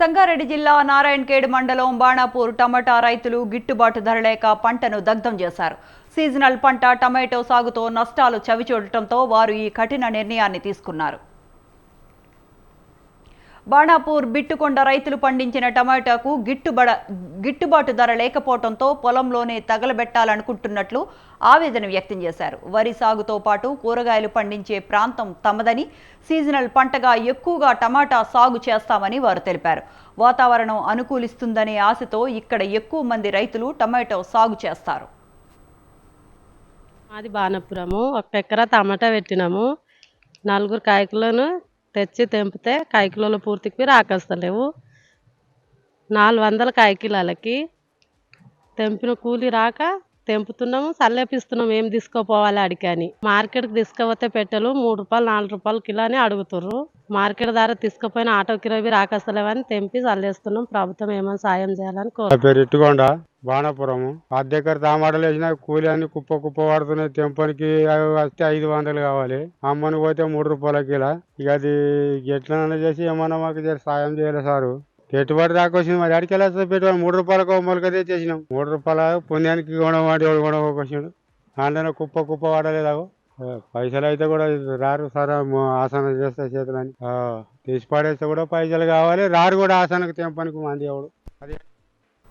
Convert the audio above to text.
సంగారెడ్డి జిల్లా నారాయణఖేడ్ మండలం బాణాపూర్ టమాటా రైతులు గిట్టుబాటు ధర లేక పంటను దగ్ధం చేశారు. సీజనల్ పంట టమాటో సాగుతో నష్టాలు చవిచూడటంతో వారు ఈ కఠిన నిర్ణయాన్ని తీసుకున్నారు. బాణాపూర్ బిట్టుకొండ రైతులు పండించిన టమాటాకు గిట్టుబడ గిట్టుబాటు ధర లేకపోవడంతో పొలంలోనే తగలబెట్టాలనుకుంటున్నట్లు ఆవేదన వ్యక్తం చేశారు. వరి సాగుతో పాటు కూరగాయలు పండించే ప్రాంతం తమదని సీజనల్ పంటగా ఎక్కువగా టమాటా సాగు చేస్తామని వారు తెలిపారు. వాతావరణం అనుకూలిస్తుందనే ఆశతో ఇక్కడ ఎక్కువ మంది రైతులు టమాటో సాగు చేస్తారు. మాది బాణపురము. ఒక ఎకరా టమాటా పెట్టినాము. నలుగురు కాయకులను తెచ్చి తెంపితే కాయకిలోలు పూర్తికి రాకొస్తలేవు. నాలుగు వందల కాయకిలాలకి తెంపిన కూలి రాక తెంపుతున్నాము చల్లేపిస్తున్నాము ఏం తీసుకోపోవాలి అడిగి అని. మార్కెట్కి తీసుకుపోతే పెట్టలు మూడు రూపాయలు నాలుగు రూపాయలు కిలో అని అడుగుతుర్రు. మార్కెట్ ధర తీసుకుపోయిన ఆటో కిరోబి రాకస్తలేవని తెంపి చల్లేస్తున్నాం. ప్రభుత్వం ఏమైనా సాయం చేయాలని కోరు పేరు ఇట్టుకొండ బాణపురము. అద్దెకర టమాటాలు వేసిన కూలి అన్ని కుప్ప కుప్ప పడుతున్నాయి తెంపనికి అవి వస్తే ఐదు వందలు కావాలి. అమ్మని పోతే మూడు రూపాయల కిలా. ఇక అది ఎట్లనైనా చేసి ఏమన్నా మాకు సాయం చేయాలి సారు. పెట్టుబడి దాకా వచ్చింది. మరి అడికి వెళ్ళేస్తే పెట్టుబడి? మూడు రూపాయలకు మొలకదే చేసినాం మూడు రూపాయల పుణ్యానికి కొనవాడి కొనవాడికి వచ్చినాడు. అందులో కుప్ప కుప్ప పడలేదు పైసలు అయితే కూడా రారు సార్ ఆసనం చేస్తే చేతులని. తీసి పడేస్తే కూడా పైసలు కావాలి రారు కూడా ఆసనకు తెంపనికి మంది ఎవడు. అదే